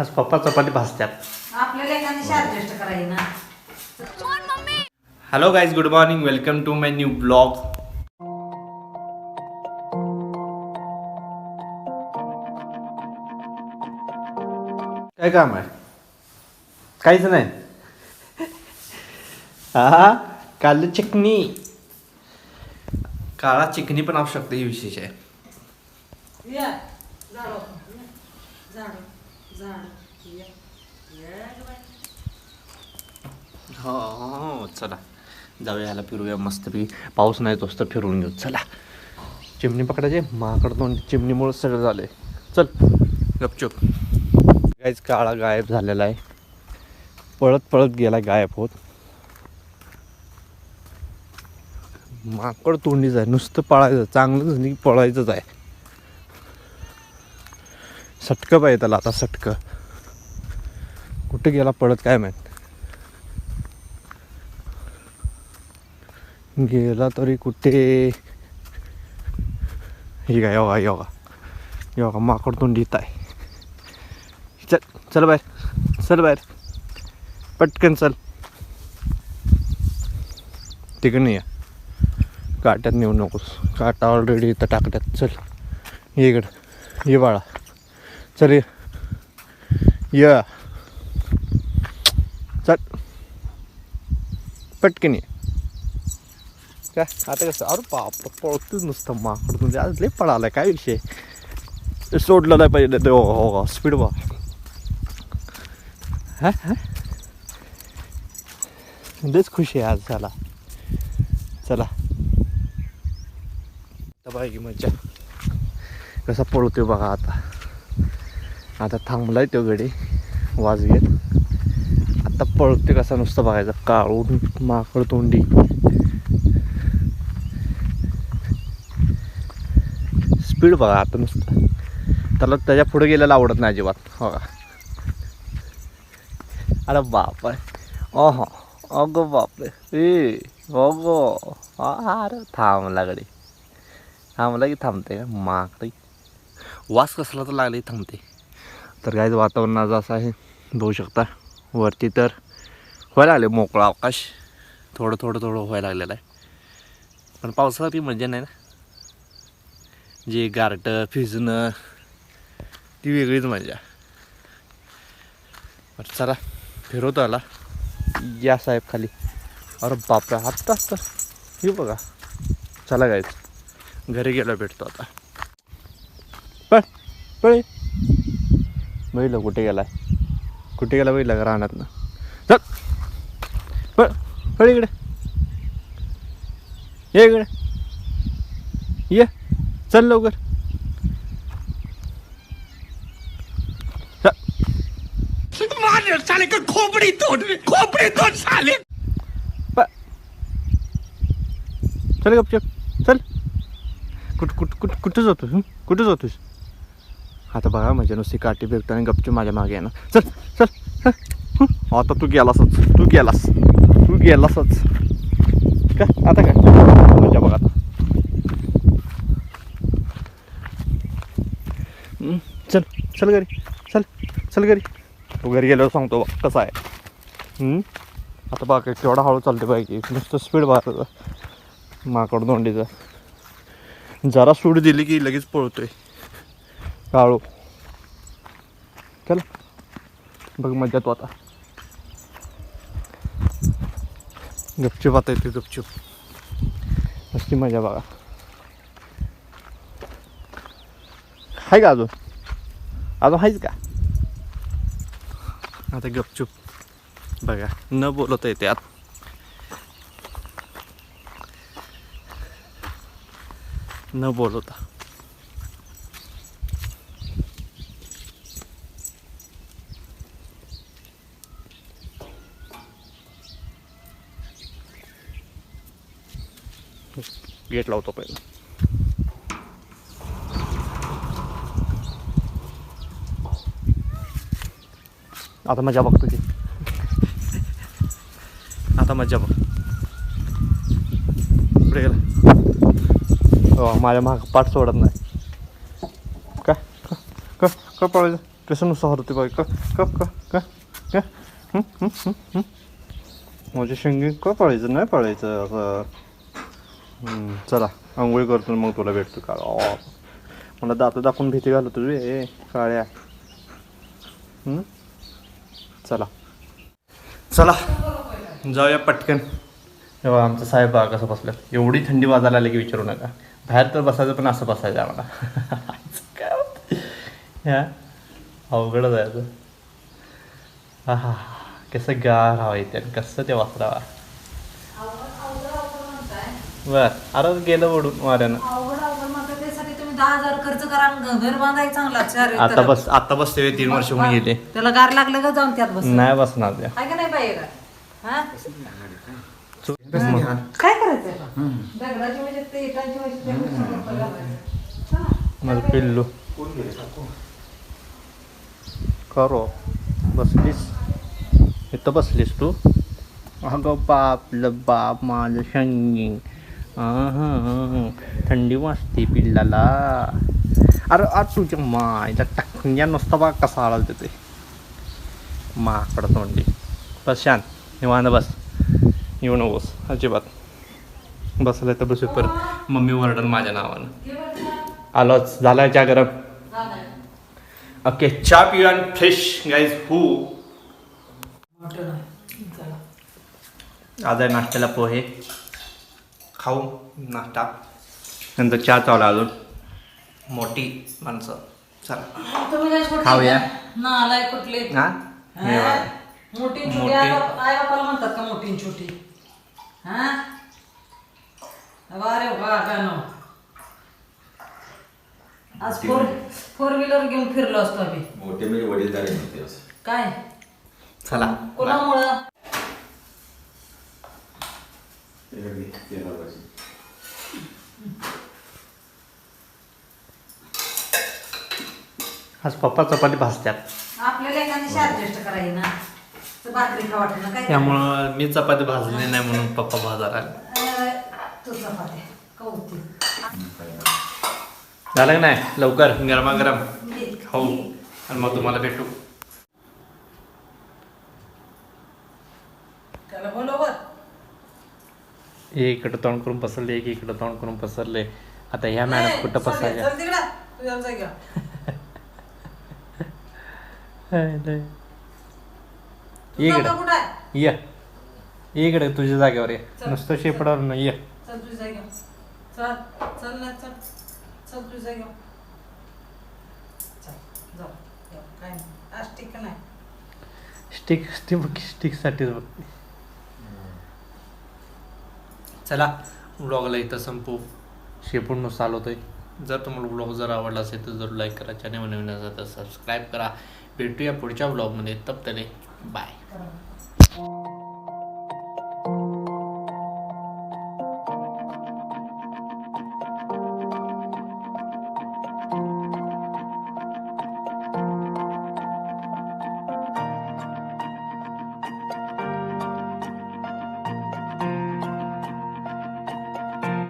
आज पप्पा चपाती भाजतात आपल्याला एखादी ऍडजस्ट करायची ना. Hello guys good morning welcome to my new blog काय काम आहे? काहीच नाही. हा काल चिकनी. काळा चिकनी पण असू शकते ही विशेष आहे. हो हो चला. जाऊया ह्याला फिरूया मस्तपैकी पाऊस नाही तोच तर फिरून घेऊ. चला. चिमणी पकडायचे. माकड दोन चिमणीमुळे सगळं झालंय. चल गपचूप. काहीच काळा गायब झालेला आहे. पळत पळत गेला गायब होत. माकड तोंडीच आहे. नुसतं पळायचं चांगलंच नाही पळायचंच आहे. सटकं पाहिजे त्याला आता सटकं. कुठे गेला पळत काय माहीत? गेला तरी कुठे? हे काय योगा योगा योगा माकड तोंडी येत आहे. चल चल बाहेर. चल बाहेर. पटकन चल. तिकडे या. काट्यात नेऊ नकोस. काटा ऑलरेडी इथं टाकल्यात. चल ये इकडं. ये बाळा. चल ये. चल. पटकन ये. काय? आता कसं? अरे बाप पळतोच नुसतं माकड म्हणजे आज लय पळाला काय विषय? ते सोडलं नाही पाहिजे ते हो, हो, हो. स्पीड बा हा हा. लयच खुशी आहे आज. झाला चला. आता बाई मजा कसा पळतोय बघा आता. आता थांबलाय तो गडी. वाज घेत आता पळतोय कसा नुसतं बघायचं. काळून माकड तोंडी. स्पीड बघा आता नुसतं. त्याला त्याच्या पुढे गेलेला आवडत नाही अजिबात. हो का अरे बाप ओहो. अगो बाप ए अगो. अरे थांबला गडी थांबला की थांबते का? माकडे वास कसला तर लागले थांबते तर काय वातावरण आज असं आहे. बघू शकता. वरती तर व्हायला लागले मोकळा अवकाश थोडं थोडं थोडं व्हायला लागलेलं आहे. पण पावसाळा ती मजा नाही ना? जे गारटं फिजणं ती वेगळीच मजा. बरं चला. फिरवतो आला. या साहेब खाली. अरे बापरे आत्ता आत्ता. हे बघा. चला गायच घरी गेलो भेटतो आता. पळ पळ. बघितलं कुठे गेलाय? कुठे गेला बघितलं का रानात ना चल. पळ पळ इकडे. ये इकडे. ये. चल लवकर. साले का खोपड़ी तोड़ खोपड़ी तोड़ साले प- चल गपचप. चल. कुठ कुठ कुठ कुठं जातोस कुठं जातोस? आता बघा म्हणजे नुसती काठी भेटतो आणि गपचूप माझ्या मागे येणार चल चल आता तू गेलासच तू गेलास तू गेलासच. का? आता काय? मजा बघा आता. चल चल घरी चल चल घरी. तू घरी गेल्यावर सांगतो बा कसं आहे. आता बाकी केवढा हळू चालते पाहिजे नुसतं स्पीड बाहेर माकड दोंडीचा जरा सूड दिली की लगेच पळतोय. काळू. चल. बघ मजा तो आता. गपचूप आता येते गपचूप. मस्ती मजा बघा. आहे का अजून? अजून आहेच का? आता गपचूप. बघा न बोलता येते. आत न बोलवता गेट लावतो पहिला आता मजा बघतो की आता मजा बघ पुढे गेला हो, माझ्या माग पाठ सोडत नाही. का क क पळायचं कसं नुसतं हरते बाई. क क का क माझ्या शेंगे क पळायचं? नाही पळायचं. असं चला आंघोळी करतो मग तुला भेटतो का मला दात दाखवून भीती घालत तुझी ए काळ्या. चला. चला. जाऊया पटकन. तेव्हा आमचं साहेब कसं बसलं. एवढी थंडी वाजायला आली की विचारू नका. बाहेर तर बसायचं पण असं बसायचं आम्हाला काय होतं? ह्या अवघड जायचं हा हा कसं गार हवा येते आणि कसं ते वाचरावा बर अरे गेलं ओढून वाऱ्यानं आता. बस आता बसते तीन वर्ष होऊन गेले. त्याला गार लागलं का? जाऊन त्यात बस. नाही बसणार त्या आहे का नाही पाहिजे का? काय? दगडाची म्हणजे ते इटाची म्हणजे ते. माझं पिल्लू. करो. बसलीस? इथं बसलीस तू? अगं बाप ल बाप माझं शंगी थंडी वाजते पिल्लाला. अरे आ तुझ्या मायला टाकून नुसता बा कसा आला तिथे माकडं तोंडी. बस शांत निवांत बस. येऊ नकोस. अजिबात. बसलं तर बसू पर मम्मी वरडन माझ्या नावानं. आलोच झालाय चहा गरम. ओके चहा पिऊ आणि फ्रेश गाईज हू. आज आहे. नाश्त्याला पोहे. खाऊ नाश्ता. नंतर चहा चावला अजून. मोठी माणसं. चला. खाऊया. कुठले? हा. मोठी मोठी. आई बाप- आई बापाला म्हणतात का मोठी आणि छोटी? हा? अरे वा गाणं आज फोर फोर व्हीलर घेऊन फिरलो असतो आम्ही. मोठे म्हणजे वडीलधारे होते असं. काय? चला. कोणामुळं? ते. आज पप्पा चपाती भाजत्यात. आपल्याला एखादी ऍडजस्ट करायची ना. तर भाकरी खा वाटत ना काय त्यामुळं मी चपाती भाजली नाही म्हणून पप्पा भाजायला आले. तू चपाती कौती झालं का नाही? लवकर. गरमागरम. खाऊ आणि मग तुम्हाला भेटू. एक इकडं तोंड करून पसरले एक इकडं तोंड करून पसरले. आता ह्या मॅडम कुठं पसरल्या? इकडं. ये इकडे. तुझ्या जागेवर ये. नुसतं शेपडावर न ये. चल तुझ्या जाग्या चल चल ना चल. चल जाऊ जाऊ. काय नाही. आज ठीक नाही. स्टिक स्टिक स्टिकसाठीच बघते चला व्लॉगला इथं संपू. आलो होतोय जर तुम्हाला व्लॉग जर आवडला असेल तर जरूर लाईक करा. चॅनल नवीन असेल तर सबस्क्राईब करा. भेटूया पुढच्या व्लॉगमध्ये तब तले बाय.